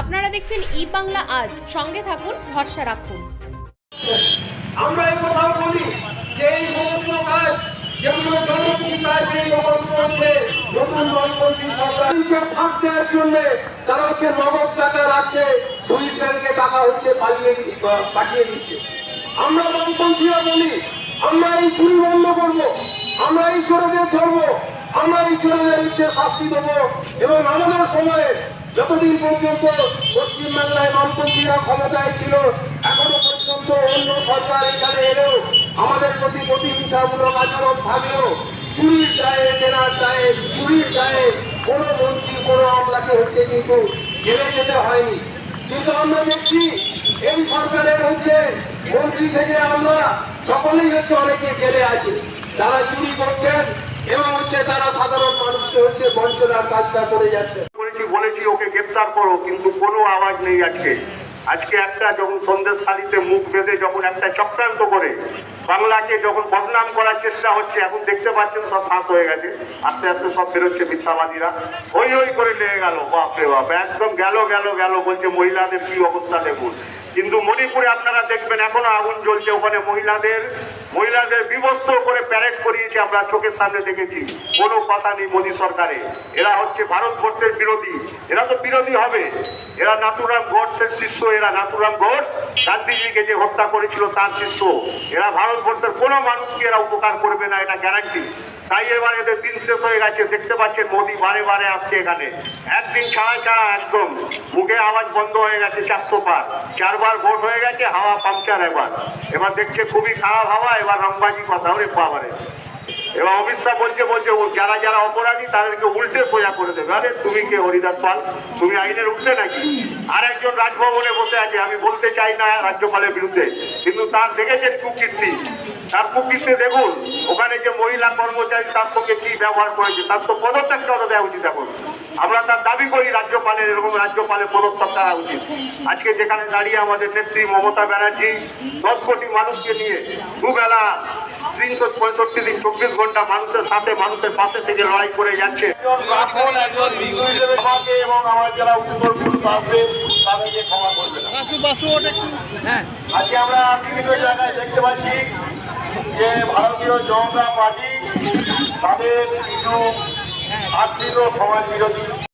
আপনারা দেখছেন ই বাংলা আজ। সঙ্গে থাকুন, ভরসা রাখুন। আমরা এই কথাও বলি যে এই সমস্ত কাজ যেগুলো কাজ এই নতুন দলপন্থী সরকারকে ফাঁক দেওয়ার জন্য তারা হচ্ছে নগদ টাকা রাখছে, সুইস টাকা হচ্ছে পালিয়ে পাঠিয়ে দিচ্ছে। আমরা বামপন্থীরা বলি, আমরা এই চুরি বন্ধ করব, আমরা এই চোরদের ধরবো আমরা এই চোরদের হচ্ছে শাস্তি দেবো এবং আমাদের সময়ে যতদিন পর্যন্ত পশ্চিমবাংলায় বামপন্থীরা ক্ষমতায় ছিল, এখনও পর্যন্ত অন্য সরকার এখানে এলেও আমাদের প্রতি প্রতিহিংসামূলক আচরণ থাকলেও চুরির দায়ে, কেনার দায়ে, চুরির দায়ে কোনো মন্ত্রী, কোনো আমলাকে হচ্ছে কিন্তু জেলে যেতে হয়নি। কিন্তু আমরা দেখছি এই সরকারের হচ্ছে মন্ত্রী থেকে আমরা সকলেই হচ্ছে অনেকে জেলে আছে। তারা চুরি করছেন এবং হচ্ছে তারা সাধারণ মানুষকে হচ্ছে বঞ্চনার কাজটা করে যাচ্ছে। করেছি, বলেছি, ওকে গ্রেপ্তার করো, কিন্তু কোনো আওয়াজ নেই আজকে। আজকে একটা যখন সন্দেশখালিতে মুখ বেঁধে যখন একটা চক্রান্ত করে বাংলাকে যখন বদনাম করার চেষ্টা হচ্ছে, এখন দেখতে পাচ্ছেন সব ফাঁস হয়ে গেছে। আস্তে আস্তে সব বেরোচ্ছে মিথ্যাবাদীরা। হই হই করে লেগে গেল, বাপরে বাপ, একদম গেল গেল গেল, বলছে মহিলাদের কি অবস্থা দেখুন। কিন্তু মণিপুরে আপনারা দেখবেন, এখনও আগুন জ্বলছে ওখানে মহিলাদের। মহিলাদের বিবস্ত্র করে প্যারেড করিয়েছে, আমরা চোখের সামনে দেখেছি। কোনো কথা নেই মোদী সরকারে। এরা হচ্ছে ভারতবর্ষের বিরোধী। এরা তো বিরোধী হবে। এরা নাথুরাম গোডসের শিষ্য, এরা নাথুরাম গোডস গান্ধীজিকে যে হত্যা করেছিল তার শিষ্য। এরা ভারতবর্ষের কোনো মানুষকে এরা উপকার করবে না, এটা গ্যারান্টি তাই এবার এদের দিন শেষ হয়ে গেছে, দেখতে পাচ্ছেন মোদী বারে বারে আসছে এখানে। একদিন ছাড়া ছাড়া একদম, মুখে আওয়াজ বন্ধ হয়ে গেছে চারশো পার। চারবার ভোট হয়ে গেছে, হাওয়া পাংচার এবার। এবার দেখছে খুবই খারাপ হাওয়া, এবার রংবাজি কথা, ওরে বাবারে। এবার অমিত শাহ বলছে বলছে যারা যারা অপরাধী তাদেরকে উল্টে সোজা করে দেবে। আরে, তুমি কে হরিদাস পাল? তুমি আইনের উঠছে নাকি? আর একজন রাজভবনে বসে আছে, আমি বলতে চাই না রাজ্যপালের বিরুদ্ধে, কিন্তু তার দেখেছেন কুকীর্তি। তার কুকীর্তি দেখুন, ওখানে যে মহিলা কর্মচারী, তার সঙ্গে কি ব্যবহার করেছে, তার তো পদত্যাগ করা দেওয়া উচিত এখন। আমরা তার দাবি করি, রাজ্যপালের, এরকম রাজ্যপালের পদত্যাগ করা উচিত। আজকে যেখানে দাঁড়িয়ে আমাদের নেত্রী মমতা ব্যানার্জি, দশ কোটি মানুষকে নিয়ে দুবেলা তিনশো পঁয়ষট্টি দিন চব্বিশ ঘণ্টা মানুষের সাথে মানুষের পাশে থেকে লড়াই করে যাচ্ছে। আমাকে এবং আমার জেলা তাদেরকে ক্ষমা করবে না আজকে আমরা বিভিন্ন জায়গায় দেখতে পাচ্ছি যে ভারতীয় জনতা পার্টি তাদের কিছু আত্মীয় সমাজ বিরোধী